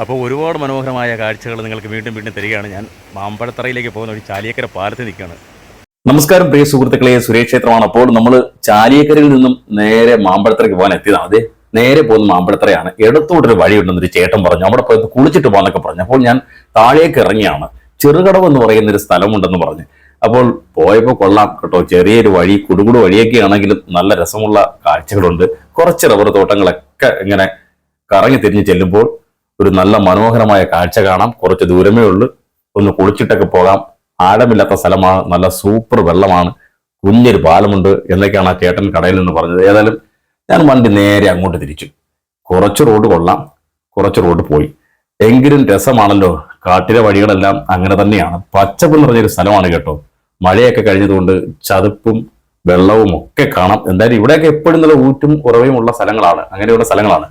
അപ്പോൾ ഒരുപാട് മനോഹരമായ കാഴ്ചകൾ നിങ്ങൾക്ക് വീണ്ടും വീണ്ടും തരികയാണ്. ഞാൻ മാമ്പഴത്തറയിലേക്ക് പോകുന്ന ഒരു ചാലിയക്കര പാലത്തിൽ നിൽക്കുകയാണ്. നമസ്കാരം പ്രിയ സുഹൃത്തുക്കളെ. സുരേഷ് ക്ഷേത്രമാണ് അപ്പോൾ നമ്മൾ ചാലിയക്കരയിൽ നിന്നും നേരെ മാമ്പഴത്തറയ്ക്ക് പോകാൻ എത്തിയതാണ്. അതെ നേരെ പോകുന്ന മാമ്പഴത്തറയാണ്. ഇടത്തോട്ടൊരു വഴിയുണ്ടെന്നൊരു ചേട്ടൻ പറഞ്ഞു. അവിടെ പോയി കുളിച്ചിട്ട് പോകാന്നൊക്കെ പറഞ്ഞു. അപ്പോൾ ഞാൻ താഴേക്ക് ഇറങ്ങിയാണ്. ചെറുകടവ് എന്ന് പറയുന്ന ഒരു സ്ഥലമുണ്ടെന്ന് പറഞ്ഞു. അപ്പോൾ പോയപ്പോൾ കൊള്ളാം കേട്ടോ. ചെറിയൊരു വഴി കുടുകുടു വഴിയൊക്കെ ആണെങ്കിലും നല്ല രസമുള്ള കാഴ്ചകളുണ്ട്. കുറച്ച് റബ്ബർ തോട്ടങ്ങളൊക്കെ ഇങ്ങനെ കറങ്ങി തിരിഞ്ഞ് ചെല്ലുമ്പോൾ ഒരു നല്ല മനോഹരമായ കാഴ്ച കാണാം. കുറച്ച് ദൂരമേ ഉള്ളൂ. ഒന്ന് കുളിച്ചിട്ടൊക്കെ പോകാം. ആഴമില്ലാത്ത സ്ഥലമാണ്. നല്ല സൂപ്പർ വെള്ളമാണ്. കുഞ്ഞൊരു പാലമുണ്ട് എന്നൊക്കെയാണ് ആ ചേട്ടൻ കടയിൽ നിന്ന് പറഞ്ഞത്. ഏതായാലും ഞാൻ വണ്ടി നേരെ അങ്ങോട്ട് തിരിച്ചു. കുറച്ച് റോഡ് കൊള്ളാം. കുറച്ച് റോഡ് പോയി. എങ്കിലും രസമാണല്ലോ. കാട്ടിലെ വഴികളെല്ലാം അങ്ങനെ തന്നെയാണ്. പച്ചപ്പ് നിറഞ്ഞൊരു സ്ഥലമാണ് കേട്ടോ. മഴയൊക്കെ കഴിഞ്ഞതുകൊണ്ട് ചതുപ്പും വെള്ളവും ഒക്കെ കാണാം. എന്തായാലും ഇവിടെയൊക്കെ എപ്പോഴും നല്ല ഊറ്റും ഉറവയും ഉള്ള സ്ഥലങ്ങളാണ്. അങ്ങനെയുള്ള സ്ഥലങ്ങളാണ്.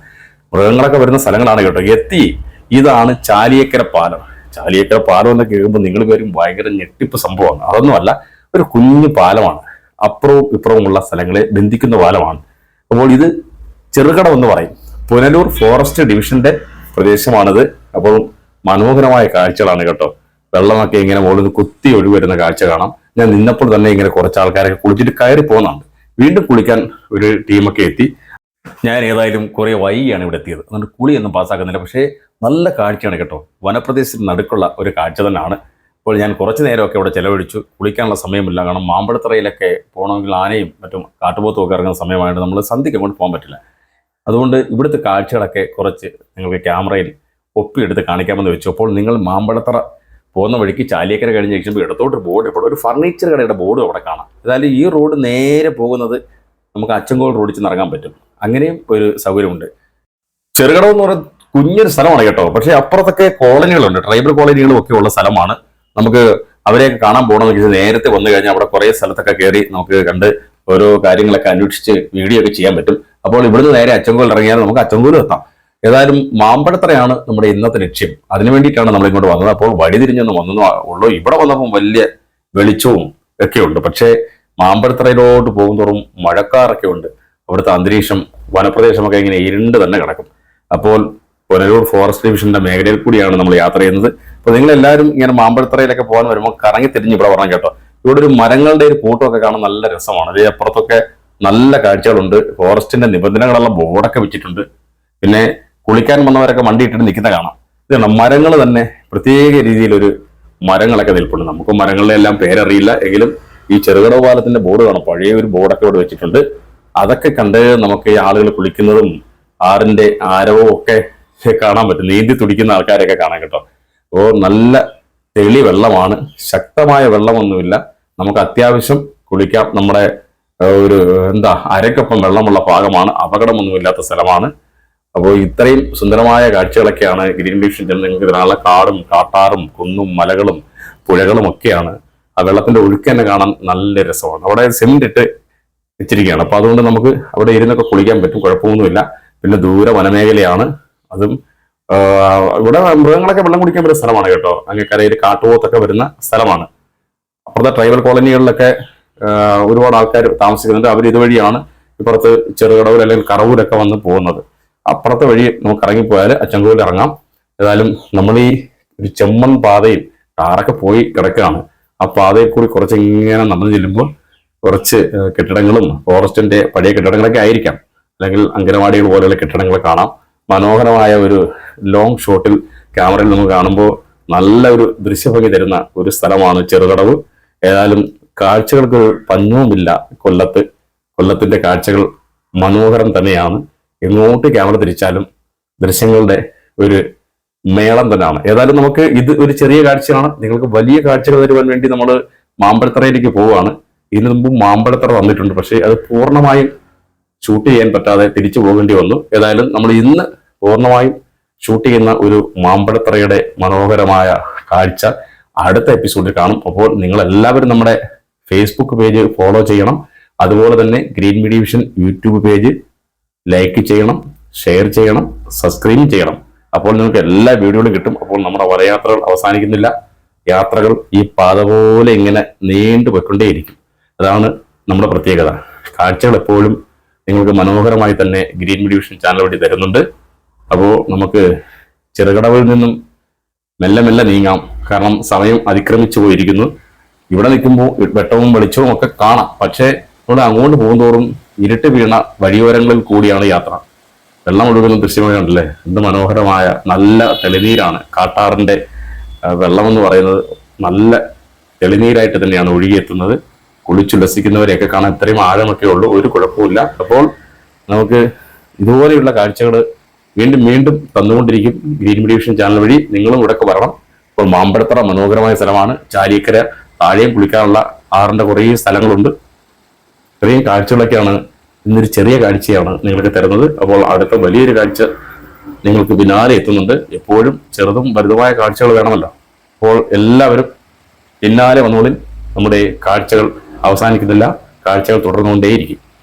മൃഗങ്ങളൊക്കെ വരുന്ന സ്ഥലങ്ങളാണ് കേട്ടോ. എത്തി. ഇതാണ് ചാലിയക്കര പാലം. ചാലിയക്കര പാലം എന്നൊക്കെ കേൾക്കുമ്പോൾ നിങ്ങൾ പേരും ഭയങ്കര ഞെട്ടിപ്പ് സംഭവമാണ്. അതൊന്നുമല്ല ഒരു കുഞ്ഞു പാലമാണ്. അപ്പുറവും ഇപ്പുറവുമുള്ള സ്ഥലങ്ങളെ ബന്ധിക്കുന്ന പാലമാണ്. അപ്പോൾ ഇത് ചെറുകട എന്ന് പറയും. പുനലൂർ ഫോറസ്റ്റ് ഡിവിഷന്റെ പ്രദേശമാണിത്. അപ്പോൾ മനോഹരമായ കാഴ്ചകളാണ് കേട്ടോ. വെള്ളമൊക്കെ ഇങ്ങനെ മുകളിൽ കുത്തി ഒഴിവരുന്ന കാഴ്ച കാണാം. ഞാൻ നിന്നപ്പോൾ തന്നെ ഇങ്ങനെ കുറച്ച് ആൾക്കാരൊക്കെ കുളിച്ചിട്ട് കയറി പോകുന്നുണ്ട് വീണ്ടും കുളിക്കാൻ ഒരു ടീമൊക്കെ എത്തി. ഞാൻ ഏതായാലും കുറെ വൈകിയാണ് ഇവിടെ എത്തിയത്. അതുകൊണ്ട് കുളിയൊന്നും പാസ്സാക്കുന്നില്ല പക്ഷേ നല്ല കാഴ്ചയാണ് കേട്ടോ. വനപ്രദേശത്തിന് നടുക്കുള്ള ഒരു കാഴ്ച തന്നെയാണ്. അപ്പോൾ ഞാൻ കുറച്ച് നേരമൊക്കെ ഇവിടെ ചിലവഴിച്ചു. കുളിക്കാനുള്ള സമയമില്ല. കാരണം മാമ്പഴത്തറയിലൊക്കെ പോകണമെങ്കിൽ ആനയും മറ്റും കാട്ടുപോത്തുമൊക്കെ ഇറങ്ങുന്ന സമയമായിട്ട് നമ്മൾ സന്ധ്യയ്ക്ക് അങ്ങോട്ട് പോകാൻ പറ്റില്ല. അതുകൊണ്ട് ഇവിടുത്തെ കാഴ്ചകളൊക്കെ കുറച്ച് നിങ്ങൾക്ക് ക്യാമറയിൽ ഒപ്പിയെടുത്ത് കാണിക്കാമെന്ന് വെച്ചു. അപ്പോൾ നിങ്ങൾ മാമ്പഴത്തറ പോകുന്ന വഴിക്ക് ചാലിയക്കര കഴിഞ്ഞ് കഴിയുമ്പോൾ ഇടത്തോട്ട് ബോർഡ് ഇപ്പോൾ ഒരു ഫർണിച്ചർ കടയുടെ ബോർഡ് അവിടെ കാണാം. അതായത് ഈ റോഡ് നേരെ പോകുന്നത് നമുക്ക് അച്ചൻകോൾ റോഡിച്ച് നടക്കാൻ പറ്റും. അങ്ങനെയും ഒരു സൗകര്യമുണ്ട്. ചെറുകടവ് എന്ന് പറയുന്നത് കുഞ്ഞൊരു സ്ഥലമാണ് കേട്ടോ. പക്ഷേ അപ്പുറത്തൊക്കെ കോളനികളുണ്ട്. ട്രൈബൽ കോളനികളും ഒക്കെ ഉള്ള സ്ഥലമാണ്. നമുക്ക് അവരെയൊക്കെ കാണാൻ പോകണമെന്ന് വെച്ചാൽ നേരത്തെ വന്നു കഴിഞ്ഞാൽ അവിടെ കുറേ സ്ഥലത്തൊക്കെ കയറി നമുക്ക് കണ്ട് ഓരോ കാര്യങ്ങളൊക്കെ അന്വേഷിച്ച് വീഡിയോ ഒക്കെ ചെയ്യാൻ പറ്റും. അപ്പോൾ ഇവിടുന്ന് നേരെ അച്ചൻകോൽ ഇറങ്ങിയാൽ നമുക്ക് അച്ചൻകോലും എത്താം. ഏതായാലും മാമ്പഴത്തറയാണ് നമ്മുടെ ഇന്നത്തെ ലക്ഷ്യം. അതിനു വേണ്ടിയിട്ടാണ് നമ്മൾ ഇങ്ങോട്ട് വന്നത്. അപ്പോൾ വഴി തിരിഞ്ഞൊന്നും വന്നു ഉള്ളൂ. ഇവിടെ വന്നപ്പോൾ വലിയ വെളിച്ചവും ഒക്കെ ഉണ്ട്. പക്ഷേ മാമ്പഴത്തറയിലോട്ട് പോകുന്നതോറും മഴക്കാറൊക്കെ ഉണ്ട്. അവിടുത്തെ അന്തരീക്ഷം വനപ്രദേശമൊക്കെ ഇങ്ങനെ ഇരുണ്ട് തന്നെ കിടക്കും. അപ്പോൾ പുനലൂർ ഫോറസ്റ്റ് ഡിവിഷന്റെ മേഖലയിൽ കൂടിയാണ് നമ്മൾ യാത്ര ചെയ്യുന്നത്. അപ്പോൾ നിങ്ങൾ എല്ലാവരും ഇങ്ങനെ മാമ്പഴത്തറയിലൊക്കെ പോകാൻ വരുമ്പോൾ കറങ്ങി തിരിഞ്ഞ് ഇവിടെ പറഞ്ഞു കേട്ടോ. ഇവിടെ ഒരു മരങ്ങളുടെ ഒരു കൂട്ടമൊക്കെ കാണാൻ നല്ല രസമാണ്. അതേ അപ്പുറത്തൊക്കെ നല്ല കാഴ്ചകളുണ്ട്. ഫോറസ്റ്റിന്റെ നിബന്ധനകളുള്ള ബോർഡൊക്കെ വെച്ചിട്ടുണ്ട്. പിന്നെ കുളിക്കാൻ വന്നവരൊക്കെ വണ്ടി ഇട്ടിട്ട് നിൽക്കുന്ന കാണാം. ഇതാണ് മരങ്ങൾ തന്നെ. പ്രത്യേക രീതിയിലൊരു മരങ്ങളൊക്കെ നിൽപ്പുണ്ട്. നമുക്ക് മരങ്ങളുടെ എല്ലാം പേരറിയില്ല. എങ്കിലും ഈ ചെറുകിട പാലത്തിന്റെ ബോർഡ് കാണാം. പഴയ ഒരു ബോർഡൊക്കെ ഇവിടെ വെച്ചിട്ടുണ്ട്. അതൊക്കെ കണ്ട് നമുക്ക് ഈ ആളുകൾ കുളിക്കുന്നതും ആറിന്റെ ആരവവും ഒക്കെ കാണാൻ പറ്റും. നീന്തി തുടിക്കുന്ന ആൾക്കാരെയൊക്കെ കാണാൻ കേട്ടോ. അപ്പോൾ നല്ല തെളി വെള്ളമാണ്. ശക്തമായ വെള്ളമൊന്നുമില്ല. നമുക്ക് അത്യാവശ്യം കുളിക്കാം. നമ്മുടെ ഒരു എന്താ അരക്കൊപ്പം വെള്ളമുള്ള ഭാഗമാണ്. അപകടമൊന്നുമില്ലാത്ത സ്ഥലമാണ്. അപ്പോൾ ഇത്രയും സുന്ദരമായ കാഴ്ചകളൊക്കെയാണ് ഗ്രീൻ ഡിവിഷൻ ചെന്ന് നിങ്ങൾക്ക് ഇതിനുള്ള കാടും കാട്ടാറും കുന്നും മലകളും പുഴകളും ഒക്കെയാണ്. ആ വെള്ളത്തിന്റെ ഒഴുക്ക് തന്നെ കാണാൻ നല്ല രസമാണ്. അവിടെ സിമെന്റ് ഇട്ട് വെച്ചിരിക്കുകയാണ്. അപ്പൊ അതുകൊണ്ട് നമുക്ക് അവിടെ ഇരുന്നൊക്കെ കുളിക്കാൻ പറ്റും. കുഴപ്പമൊന്നുമില്ല. പിന്നെ ദൂര വനമേഖലയാണ്. അതും ഇവിടെ മൃഗങ്ങളൊക്കെ വെള്ളം കുടിക്കാൻ പറ്റുന്ന സ്ഥലമാണ് കേട്ടോ. അല്ലെങ്കിൽ കരയിൽ കാട്ടുപോത്തൊക്കെ വരുന്ന സ്ഥലമാണ്. അപ്പുറത്തെ ട്രൈബൽ കോളനികളിലൊക്കെ ഒരുപാട് ആൾക്കാർ താമസിക്കുന്നുണ്ട്. അവർ ഇതുവഴിയാണ് ഇപ്പുറത്ത് ചെറുകടവൂർ അല്ലെങ്കിൽ കറവൂരൊക്കെ വന്ന് പോകുന്നത്. അപ്പുറത്തെ വഴി നമുക്ക് ഇറങ്ങിപ്പോയാൽ അച്ചങ്കോയിൽ ഇറങ്ങാം. ഏതായാലും നമ്മൾ ഈ ഒരു ചെമ്മൺ പാതയിൽ കാറൊക്കെ പോയി കിടക്കുകയാണ്. ആ പാതയിൽ കൂടി കുറച്ചിങ്ങനെ നടന്നു ചെല്ലുമ്പോൾ കുറച്ച് കെട്ടിടങ്ങളും ഫോറസ്റ്റിന്റെ പഴയ കെട്ടിടങ്ങളൊക്കെ ആയിരിക്കാം. അല്ലെങ്കിൽ അംഗനവാടികൾ പോലെയുള്ള കെട്ടിടങ്ങൾ കാണാം. മനോഹരമായ ഒരു ലോങ് ഷോട്ടിൽ ക്യാമറയിൽ നമ്മൾ കാണുമ്പോൾ നല്ല ഒരു ദൃശ്യഭംഗി തരുന്ന ഒരു സ്ഥലമാണ് ചെറുകടവ് ഏതായാലും കാഴ്ചകൾക്ക് പഞ്ഞവുമില്ല കൊല്ലത്ത്. കൊല്ലത്തിന്റെ കാഴ്ചകൾ മനോഹരം തന്നെയാണ്. എങ്ങോട്ട് ക്യാമറ തിരിച്ചാലും ദൃശ്യങ്ങളുടെ ഒരു മേളം തന്നെയാണ്. ഏതായാലും നമുക്ക് ഇത് ഒരു ചെറിയ കാഴ്ചയാണ്. നിങ്ങൾക്ക് വലിയ കാഴ്ചകൾ തരുവാൻ വേണ്ടി നമ്മൾ മാമ്പഴത്തറയിലേക്ക് പോവുകയാണ്. ഇതിനു മുമ്പ് മാമ്പഴത്തറ വന്നിട്ടുണ്ട്. പക്ഷേ അത് പൂർണമായും ഷൂട്ട് ചെയ്യാൻ പറ്റാതെ തിരിച്ചു പോകേണ്ടി വന്നു. ഏതായാലും നമ്മൾ ഇന്ന് പൂർണമായും ഷൂട്ട് ചെയ്യുന്ന ഒരു മാമ്പഴത്തറയുടെ മനോഹരമായ കാഴ്ച അടുത്ത എപ്പിസോഡിൽ കാണും. അപ്പോൾ നിങ്ങൾ എല്ലാവരും നമ്മുടെ ഫേസ്ബുക്ക് പേജ് ഫോളോ ചെയ്യണം. അതുപോലെ തന്നെ green media vision YouTube page like ചെയ്യണം ഷെയർ ചെയ്യണം സബ്സ്ക്രൈബ് ചെയ്യണം. അപ്പോൾ നിങ്ങൾക്ക് എല്ലാ വീഡിയോകളും കിട്ടും. അപ്പോൾ നമ്മുടെ വരയാത്രകൾ അവസാനിക്കുന്നില്ല. യാത്രകൾ ഈ പാത പോലെ ഇങ്ങനെ നീണ്ടു പോയിക്കൊണ്ടേയിരിക്കും. അതാണ് നമ്മുടെ പ്രത്യേകത. കാഴ്ചകൾ എപ്പോഴും നിങ്ങൾക്ക് മനോഹരമായി തന്നെ ഗ്രീൻ മീഡിയ ചാനൽ വഴി തരുന്നുണ്ട്. അപ്പോൾ നമുക്ക് ചെറുകടവിൽ നിന്നും മെല്ലെ മെല്ലെ നീങ്ങാം. കാരണം സമയം അതിക്രമിച്ചു പോയിരിക്കുന്നു. ഇവിടെ നിൽക്കുമ്പോൾ വെട്ടവും വെളിച്ചവും ഒക്കെ കാണാം. പക്ഷേ നമ്മൾ അങ്ങോട്ട് പോകുന്തോറും ഇരുട്ട് വീണ വഴിയോരങ്ങളിൽ കൂടിയാണ് യാത്ര. വെള്ളം ഒഴുകുന്ന ദൃശ്യമായി കണ്ടില്ലേ എന്ത് മനോഹരമായ നല്ല തെളിനീരാണ്. കാട്ടാറിന്റെ വെള്ളം എന്ന് പറയുന്നത് നല്ല തെളിനീരായിട്ട് തന്നെയാണ് ഒഴുകിയെത്തുന്നത്. കുളിച്ചുല്ലസിക്കുന്നവരെയൊക്കെ കാണാൻ ഇത്രയും ആഴമൊക്കെ ഉള്ളൂ. ഒരു കുഴപ്പമില്ല അപ്പോൾ നമുക്ക് ഇതുപോലെയുള്ള കാഴ്ചകൾ വീണ്ടും വീണ്ടും തന്നുകൊണ്ടിരിക്കും ഗ്രീൻ മെഡിവിഷൻ ചാനൽ വഴി. നിങ്ങളും ഇവിടെ വരണം. ഇപ്പോൾ മാമ്പഴത്തറ മനോഹരമായ സ്ഥലമാണ്. ചാലിയക്കര താഴെയും കുളിക്കാനുള്ള ആറിന്റെ കുറേ സ്ഥലങ്ങളുണ്ട്. ചെറിയ കാഴ്ചകളൊക്കെയാണ് ഇന്നൊരു ചെറിയ കാഴ്ചയാണ് നിങ്ങൾക്ക് തരുന്നത്. അപ്പോൾ അടുത്ത വലിയൊരു കാഴ്ച നിങ്ങൾക്ക് പിന്നാലെ എത്തുന്നുണ്ട്. എപ്പോഴും ചെറുതും വലുതുമായ കാഴ്ചകൾ വേണമല്ലോ. അപ്പോൾ എല്ലാവരും പിന്നാലെ വന്നോളിൽ നമ്മുടെ കാഴ്ചകൾ അവസാനിക്കുന്നില്ല. കാഴ്ചകൾ തുടർന്നുകൊണ്ടേയിരിക്കും.